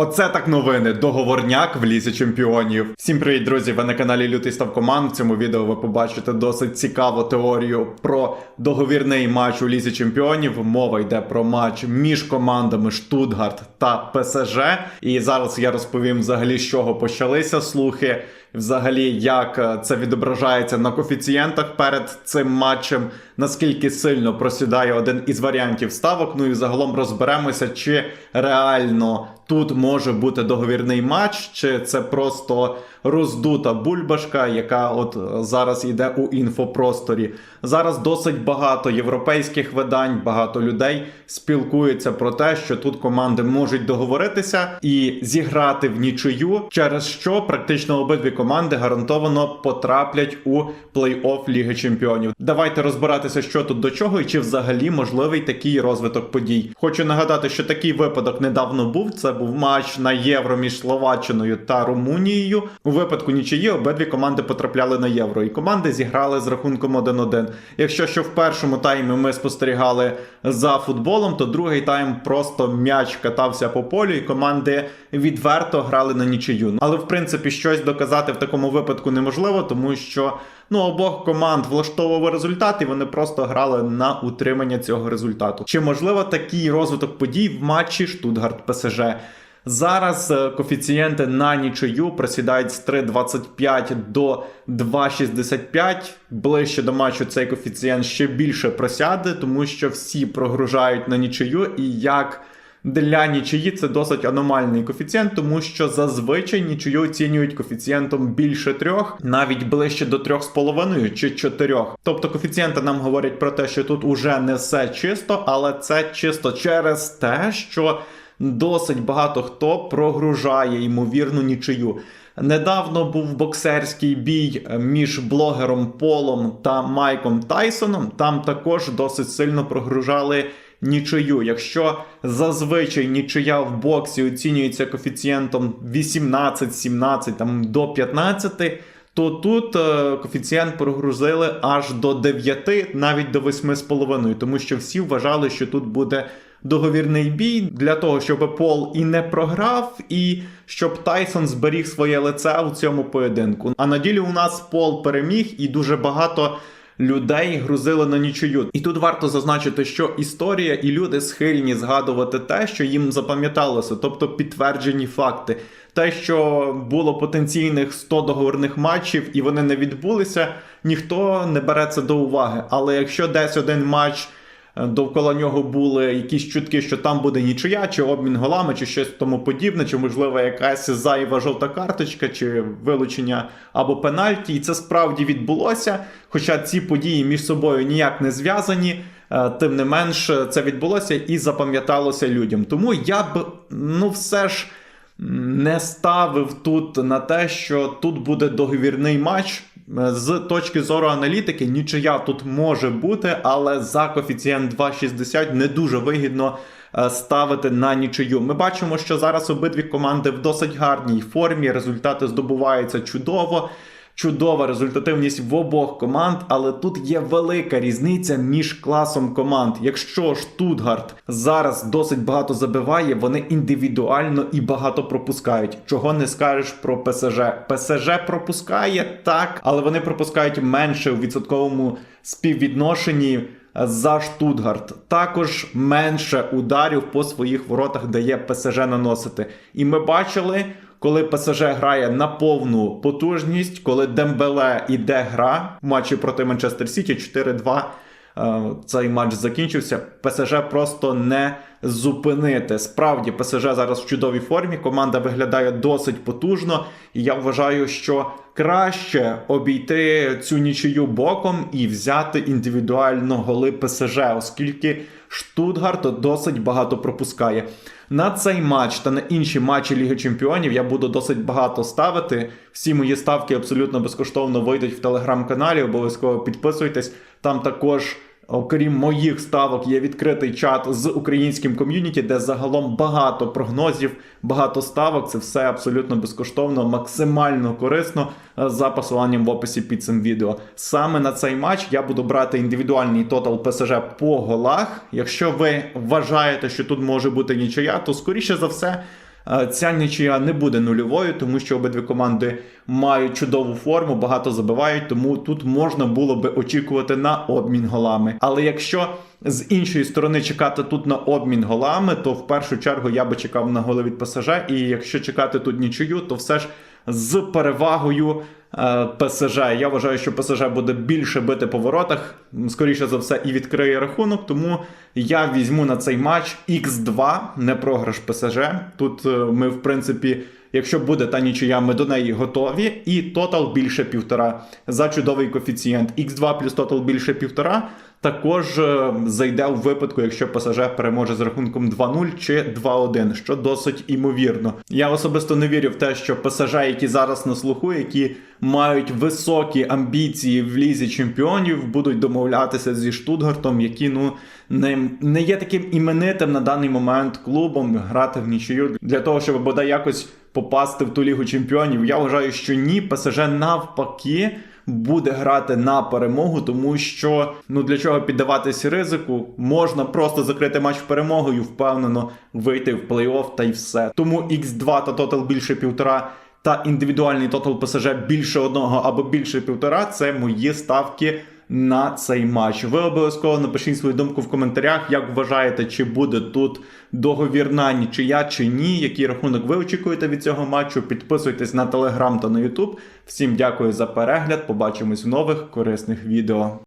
Оце так новини. Договорняк в лісі чемпіонів. Всім привіт, друзі! Ви на каналі Лютий Став Команд. В цьому відео ви побачите досить цікаву теорію про договірний матч у лісі чемпіонів. Мова йде про матч між командами Штутгарт та ПСЖ. І зараз я розповім взагалі, з чого почалися слухи. Взагалі, як е, це відображається на коефіцієнтах перед цим матчем, наскільки сильно просідає один із варіантів ставок. Ну і загалом розберемося, чи реально тут може бути договірний матч, чи це просто роздута бульбашка, яка от е, зараз йде у інфопросторі. Зараз досить багато європейських видань, багато людей спілкуються про те, що тут команди можуть договоритися і зіграти в нічию, через що практично обидві команди гарантовано потраплять у плей-офф Ліги Чемпіонів. Давайте розбиратися, що тут до чого, і чи взагалі можливий такий розвиток подій. Хочу нагадати, що такий випадок недавно був. Це був матч на євро між Словаччиною та Румунією. У випадку нічиї обидві команди потрапляли на євро, і команди зіграли з рахунком 1-1. Якщо що в першому таймі ми спостерігали за футболом, то другий тайм просто м'яч катався по полю, і команди відверто грали на нічию. Але в принципі щось доказати в такому випадку неможливо, тому що ну обох команд влаштовував результат, і вони просто грали на утримання цього результату. Чи можливо такий розвиток подій в матчі Штутгарт ПСЖ? Зараз е, коефіцієнти на нічию просідають з 3,25 до 2,65. Ближче до матчу цей коефіцієнт ще більше просяде, тому що всі прогружають на нічию, і як для нічиї це досить аномальний коефіцієнт, тому що зазвичай нічию оцінюють коефіцієнтом більше трьох, навіть ближче до трьох з половиною чи чотирьох. Тобто коефіцієнти нам говорять про те, що тут уже не все чисто, але це чисто через те, що досить багато хто прогружає ймовірну нічию. Недавно був боксерський бій між блогером Полом та Майком Тайсоном. Там також досить сильно прогружали нічию. Якщо зазвичай нічия в боксі оцінюється коефіцієнтом 18-17 там до 15, то тут е, коефіцієнт прогрузили аж до 9, навіть до 8,5, тому що всі вважали, що тут буде договірний бій для того, щоб Пол і не програв, і щоб Тайсон зберіг своє лице у цьому поєдинку. А на ділі у нас Пол переміг, і дуже багато. Людей грузили на нічию. І тут варто зазначити, що історія і люди схильні згадувати те, що їм запам'яталося, тобто підтверджені факти. Те, що було потенційних 100 договорних матчів і вони не відбулися, ніхто не бере це до уваги. Але якщо десь один матч довкола нього були якісь чутки, що там буде нічия, чи обмін голами, чи щось тому подібне, чи можливо якась зайва жовта карточка, чи вилучення або пенальті. І це справді відбулося. Хоча ці події між собою ніяк не зв'язані. е, Тим не менш, це відбулося і запам'яталося людям. Тому я б ну все ж не ставив тут на те, що тут буде договірний матч. З точки зору аналітики, нічия тут може бути, але за коефіцієнт 2,60 не дуже вигідно е, ставити на нічию. Ми бачимо, що зараз обидві команди в досить гарній формі. Результати здобуваються чудово. Чудова результативність в обох команд, але тут є велика різниця між класом команд. Якщо Штутгарт зараз досить багато забиває, вони індивідуально і багато пропускають. Чого не скажеш про ПСЖ? ПСЖ пропускає так, але вони пропускають менше у відсотковому співвідношенні за Штутгарт. Також менше ударів по своїх воротах дає ПСЖ наносити. І ми бачили. Коли ПСЖ грає на повну потужність, коли Дембеле іде гра в матчі проти Манчестер Сіті 4-2, е, цей матч закінчився. ПСЖ просто не зупинити. Справді, ПСЖ зараз в чудовій формі. Команда виглядає досить потужно, і я вважаю, що краще обійти цю нічию боком і взяти індивідуально голи ПСЖ, оскільки Штутгарт досить багато пропускає. На цей матч та на інші матчі Ліги Чемпіонів я буду досить багато ставити. Всі мої ставки абсолютно безкоштовно вийдуть в телеграм-каналі. Обов'язково підписуйтесь. Там також, окрім моїх ставок, є відкритий чат з українським ком'юніті, де загалом багато прогнозів, багато ставок. Це все абсолютно безкоштовно, максимально корисно е, за посиланням в описі під цим відео. Саме на цей матч я буду брати індивідуальний тотал ПСЖ по голах. Якщо ви вважаєте, що тут може бути нічия, то скоріше за все. Е, ця нічия не буде нульовою, тому що обидві команди мають чудову форму, багато забивають, тому тут можна було би очікувати на обмін голами. Але якщо з іншої сторони чекати тут на обмін голами, то в першу чергу я би чекав на голи від пасажа. І якщо чекати тут нічию, то все ж з перевагою ПСЖ. Я вважаю, що ПСЖ буде більше бити по воротах, скоріше за все, і відкриє рахунок. Тому я візьму на цей матч X2, не програш ПСЖ. Тут е, ми, в принципі. Якщо буде та нічия, ми до неї готові. І тотал більше півтора за чудовий коефіцієнт. X2 плюс тотал більше півтора. Також е, зайде у випадку, якщо ПСЖ переможе з рахунком 2-0 чи 2-1, що досить імовірно. Я особисто не вірю в те, що ПСЖ, які зараз на слуху, які мають високі амбіції в лізі чемпіонів, будуть домовлятися зі Штутгартом, які ну не, не є таким іменитим на даний момент клубом грати в нічию для того, щоб бодай якось попасти в ту лігу чемпіонів. Я вважаю, що ні, ПСЖ навпаки буде грати на перемогу, тому що ну для чого піддаватись ризику, можна просто закрити матч перемогою, впевнено вийти в плей-офф та й все. Тому X2 та тотал більше півтора. Та індивідуальний тотал ПСЖ більше одного або більше півтора це мої ставки на цей матч. Ви обов'язково напишіть свою думку в коментарях, як вважаєте, чи буде тут договірна нічия чи ні. Який рахунок ви очікуєте від цього матчу? Підписуйтесь на телеграм та на Ютуб. Всім дякую за перегляд. Побачимось в нових корисних відео.